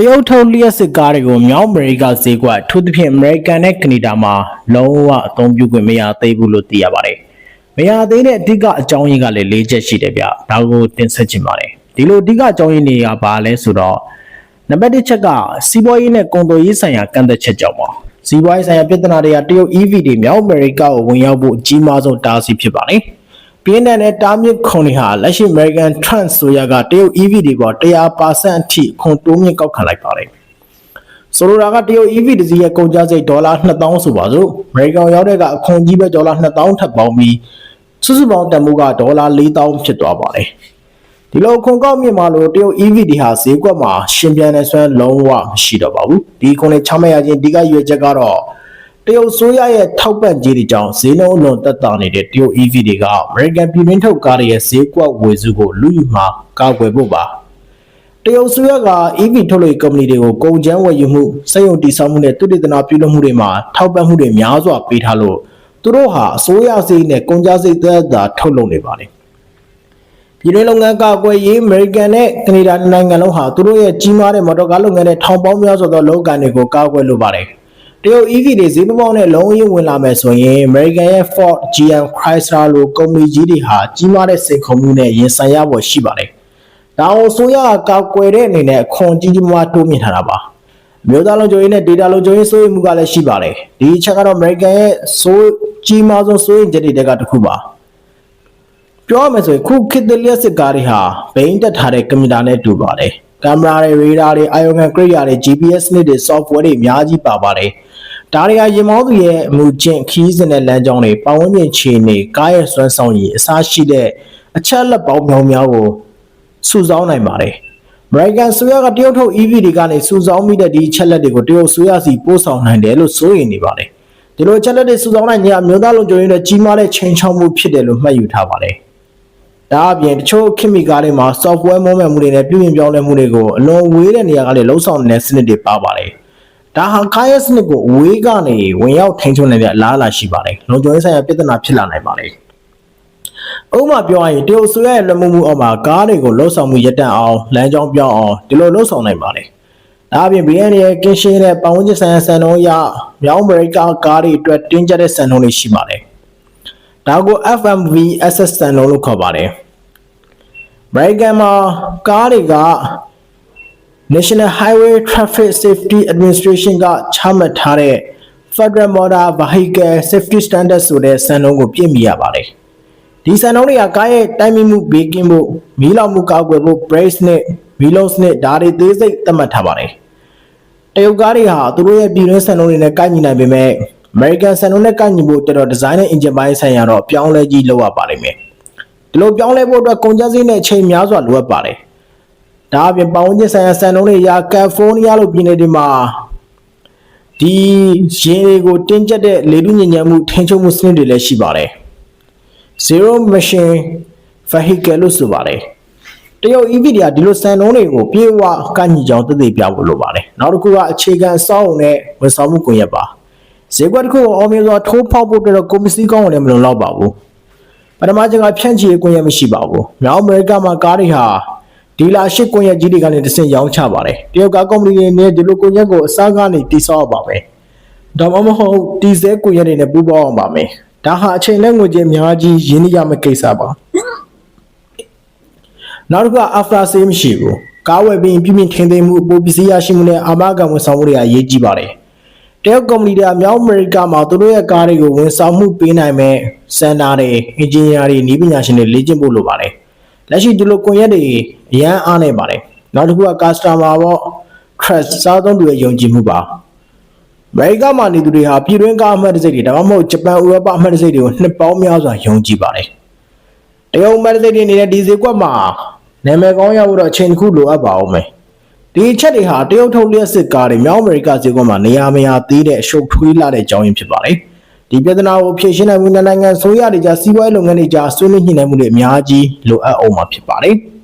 တရုတ်ထုတ်လျှက်စစ်ကားတွေကိုမြောက်အမေရိကဈေးကွက်အထူးသဖြင့်အမေရိကန်နဲ့ကနေဒါမှာလုံးဝအသုံးပြုခွင့်မရသေးဘူးလို့သိရပါတယ်။မရသေးတဲ့အဓိကအကြောင်းရင်းကလည်း၄ချက်ရှိတယ်ဗျ။ဒါကိုတင်ဆက်ချင်ပါတယ်။ဒီလိုအဓိကအကြောင်းရင်းတွေကဘာလဲဆိုတော့နံပါတ်1ချက်ကစီးပွားရေးနဲ့ကုန်သွယ်ရေးဆိုင်ရာကန့်သက်ချက်ကြောင့်ပါ။စီးပွားရေးဆိုင်ရာပြဿနာတွေကတရုတ် EV တွေမြောက်အမေရိကကိုဝင်ရောက်ဖို့အကြီးမားဆုံးတားဆီးဖြစ်ပါတယ်။ ပြင်းထန်တဲ့တားမြစ်ခွန်တွေဟာလက်ရှိ American Trump ဆိုရကတရုတ် EV တွေပေါ်100%အထိခွန်တိုးမြင့်ကောက်ခံလိုက်ပါတယ်။ဆိုလိုတာကတရုတ် EV တစ်စီးရဲ့ကုန်ကျစရိတ်ဒေါ်လာ2000ဆိုပါစို့ American ရောက်တဲ့ကအခွန်ကြီးပဲဒေါ်လာ2000ထပ်ပေါင်းပြီးစုစုပေါင်းတန်ဖိုးကဒေါ်လာ4000ဖြစ်သွားပါတယ်။ဒီလိုခွန်ကောက်မြင့်မှာလို့တရုတ် EV တွေဟာဈေးကွက်မှာရှင်ပြန်တဲ့ဆွမ်းလုံးဝမရှိတော့ပါဘူး။ဒီခွန်လေးချမှတ်ရခြင်းဒီကရွေချက်ကတော့ တရုတ်ဆိုးရရဲ့ထောက်ပံ့ကြေးတွေကြောင့်ဈေးနှုန်းအလွန်တက်တာနေတဲ့တရုတ် EV တွေက American ပြည်တွင်းထုတ်ကားတွေရဲ့ဈေးကွက်ဝယ်စုကိုလူယူမှာကာကွယ်ဖို့ပါတရုတ်ဆိုးရက EV ထုတ်လုပ်ရေးကုမ္ပဏီတွေကိုကုန်ကျန်းဝယ်ယူမှုစက်ရုံတည်ဆောက်မှုနဲ့တုတည်တနာပြုလုပ်မှုတွေမှာထောက်ပံ့မှုတွေများစွာပေးထားလို့သူတို့ဟာအစိုးရစိတ်နဲ့ကုန်ကျစရိတ်သက်သာထုတ်လုပ်နေပါတယ်ပြည်တွင်းလုပ်ငန်းကာကွယ်ရေး American နဲ့ကနေဒါနိုင်ငံလုံးဟာသူတို့ရဲ့ကြီးမားတဲ့မော်တော်ကားလုပ်ငန်းနဲ့ထောင်ပေါင်းများစွာသောလုပ်ငန်းတွေကိုကာကွယ်လိုပါတယ်။ တရုတ် EV တွေဈေးမပေါက်နဲ့လုံးဝဝင်လာမယ်ဆိုရင် American ရဲ့ Ford, GM, Chrysler လိုကုမ္ပဏီကြီးတွေဟာကြီးမားတဲ့စိန်ခေါ်မှုနဲ့ရင်ဆိုင်ရဖို့ရှိပါတယ်။ဒါအောင်ဆိုရကာကွယ်တဲ့အနေနဲ့အခွန်ကြီးကြီးမားမားတိုးမြင့်ထားတာပါ။မြို့သားလုံးကြိုရေးနဲ့ data လုံးကြိုရေးစိုးရိမ်မှုကလည်းရှိပါတယ်။ဒီအချက်ကတော့ American ရဲ့စိုးကြီးမားဆုံးစိုးရိမ်ချက်တွေတက်ကတစ်ခုပါ။ပြောရမယ်ဆိုရင်ခုခေတ်သစ်လျှက်စစ်ကားတွေဟာဘိန်းတက်ထားတဲ့ကွန်ပျူတာနဲ့တူပါတယ်။ ကင်မရာတွေရေဒါတွေအာယုံခံကရိယာတွေ GPS နစ်တွေ software တွေအများကြီးပါပါတယ်။ဒါတွေကရင်မောင်းသူရဲ့အမှုချင်းခီးစဉ်တဲ့လမ်းကြောင်းတွေပတ်ဝန်းကျင်ခြေနေကားရဲ့စွမ်းဆောင်ရည်အစားရှိတဲ့အချက်လက်ပေါင်းမြောင်များကိုစုဆောင်းနိုင်ပါတယ်။ American ဆိုရကတရုတ်ထုတ် EV တွေကနေစုဆောင်းမိတဲ့ဒီအချက်လက်တွေကိုတရုတ်ဆိုရစီပို့ဆောင်နိုင်တယ်လို့ဆိုရင်နေပါတယ်။ဒီလိုအချက်လက်တွေစုဆောင်းနိုင်ခြင်းအမျိုးသားလုံခြုံရေးနဲ့ကြီးမားတဲ့ချိန်ချောက်မှုဖြစ်တယ်လို့မှတ်ယူထားပါတယ်။ ဒါအပြင်တချို့ခင်မီကားတွေမှာ software မုံမဲ့မှုတွေနဲ့ပြုပြင်ပြောင်းလဲမှုတွေကိုအလွန်ဝေးတဲ့နေရာကလည်းလှုပ်ဆောင်နေတဲ့စနစ်တွေပါပါတယ်။ဒါဟာကားရဲ့စနစ်ကိုအဝေးကနေဝင်ရောက်ထိန်းချုပ်နိုင်တဲ့အလားအလာရှိပါတယ်။လုံခြုံရေးဆိုင်ရာပြဿနာဖြစ်လာနိုင်ပါတယ်။ဥပမာပြောရရင်တရုတ်ဆိုရရဲ့လက်မှုမှုအောက်မှာကားတွေကိုလှုပ်ဆောင်မှုရပ်တန့်အောင်လမ်းကြောင်းပြောင်းအောင်ဒီလိုလှုပ်ဆောင်နိုင်ပါတယ်။ဒါအပြင် BN ရဲ့ကင်းရှင်းတဲ့ပတ်ဝန်းကျင်ဆိုင်ရာစံနှုန်းအရမြောက်အမေရိကကားတွေအတွက်တင်းကျပ်တဲ့စံနှုန်းတွေရှိပါတယ်။ ဒါကို FMV SS စံနှုန်းလို့ခေါ်ပါတယ်။ American မှာကားတွေက National Highway Traffic Safety Administration ကချမှတ်ထားတဲ့ Federal Motor Vehicle Safety Standard ဆိုတဲ့စံနှုန်းကိုပြည့်မီရပါတယ်။ဒီစံနှုန်းတွေကကားရဲ့တိုင်မီမှုဘေးကင်းဖို့မီးလောင်မှုကာကွယ်ဖို့ brakes နဲ့ wheel loads နဲ့ဒါတွေသေးစိတ်သတ်မှတ်ထားပါတယ်။တရုတ်ကားတွေဟာသူတို့ရဲ့ပြည်တွင်းစံနှုန်းတွေနဲ့ကိုက်ညီနိုင်ပေမဲ့ American စံနှုန်းနဲ့ကိုက်ညီဖို့တော်တော်ဒီဇိုင်းနဲ့ engine ပိုင်းဆိုင်ရာတော့ပြောင်းလဲကြီးလုပ်ရပါလိမ့်မယ်။ဒီလိုပြောင်းလဲဖို့အတွက်ကုန်ကျစရိတ်နဲ့အချိန်များစွာလိုအပ်ပါတယ်။ဒါအပြင်ပတ်ဝန်းကျင်ဆိုင်ရာစံနှုန်းတွေအရကယ်လီဖိုးနီးယားလိုပြည်နယ်တွေမှာဒီရင်တွေကိုတင်းကျပ်တဲ့လေထုညစ်ညမ်းမှုထိန်းချုပ်မှုစနစ်တွေလည်းရှိပါတယ်။ zero emission vehicle လို့ဆိုပါတယ်။တရုတ် EV တွေကဒီလိုစံနှုန်းတွေကိုပြေဝကန့်ညီကြောင်းသိသိပြဖို့လိုပါတယ်။နောက်တစ်ခုကအခြေခံအဆောက်အုံနဲ့ဝန်ဆောင်မှုကွန်ရက်ပါ။ ဈေးကွက်တစ်ခုကိုအောင်မြင်စွာထိုးဖောက်ဖို့အတွက်တော့ကုန်ပစ္စည်းကောင်းဝင်လည်းမလုံလောက်ပါဘူး။ပထမကျကဖြန့်ချီရေးကွန်ရက်မရှိပါဘူး။မြောက်အမေရိကမှာကားတွေဟာဒီလာရှိကွန်ရက်ကြီးတွေကနေတစ်ဆင့်ရောင်းချပါတယ်။တရုတ်ကားကုမ္ပဏီတွေနဲ့ဒီလိုကွန်ရက်ကိုအစားကနေတိစောက်ပါမယ်။ဒါမှမဟုတ်ဒီဇယ်ကွန်ရက်တွေနဲ့ပူးပေါင်းအောင်ပါမယ်။ဒါဟာအချိန်နဲ့ငွေကြေးအများကြီးရင်းနှီးရမယ့်ကိစ္စပါ။နောက်တစ်ခုက after sale မရှိဘူး။ကားဝယ်ပြီးပြင်းပြင်းထင်းထင်းမှုအပိုပစ္စည်းရရှိမှုနဲ့အာမခံဝန်ဆောင်မှုတွေအရေးကြီးပါတယ်။ တရုတ်ကုမ္ပဏီတွေကမြောက်အမေရိကမှာသူတို့ရဲ့ကားတွေကိုဝန်ဆောင်မှုပေးနိုင်မဲ့စင်တာတွေအင်ဂျင်နီယာတွေနည်းပညာရှင်တွေလေ့ကျင့်ဖို့လိုပါတယ်။လက်ရှိဒီလိုကွန်ရက်တွေအရန်အားနေပါတယ်။နောက်တစ်ခုက customer ပေါ့ trust စားသုံးသူရဲ့ယုံကြည်မှုပါ။အမေရိကမှာနေသူတွေဟာပြည်တွင်းကားအမှတ်တံဆိပ်တွေဒါမှမဟုတ်ဂျပန်ဥရောပအမှတ်တံဆိပ်တွေကိုနှစ်ပေါင်းများစွာယုံကြည်ပါတယ်။တရုတ်အမှတ်တံဆိပ်တွေနေတဲ့ဒီဈေးကွက်မှာနာမည်ကောင်းရဖို့တော့အချိန်တစ်ခုလိုအပ်ပါအောင်မယ်။ ဒီအချက်တွေဟာတရုတ်ထုတ်လျှက်စစ်ကားတွေမြောက်အမေရိကဈေးကွက်မှာနေရာမရသေးတဲ့အရှုပ်ထွေးလာတဲ့အကြောင်းရင်းဖြစ်ပါတယ်။ဒီပြဿနာကိုဖြေရှင်းနိုင်မှုနဲ့နိုင်ငံဆိုရတွေကြားစီးပွားရေးလုပ်ငန်းတွေကြားဆွေးနွေးညှိနှိုင်းမှုတွေအများကြီးလိုအပ်အောင်မှာဖြစ်ပါတယ်။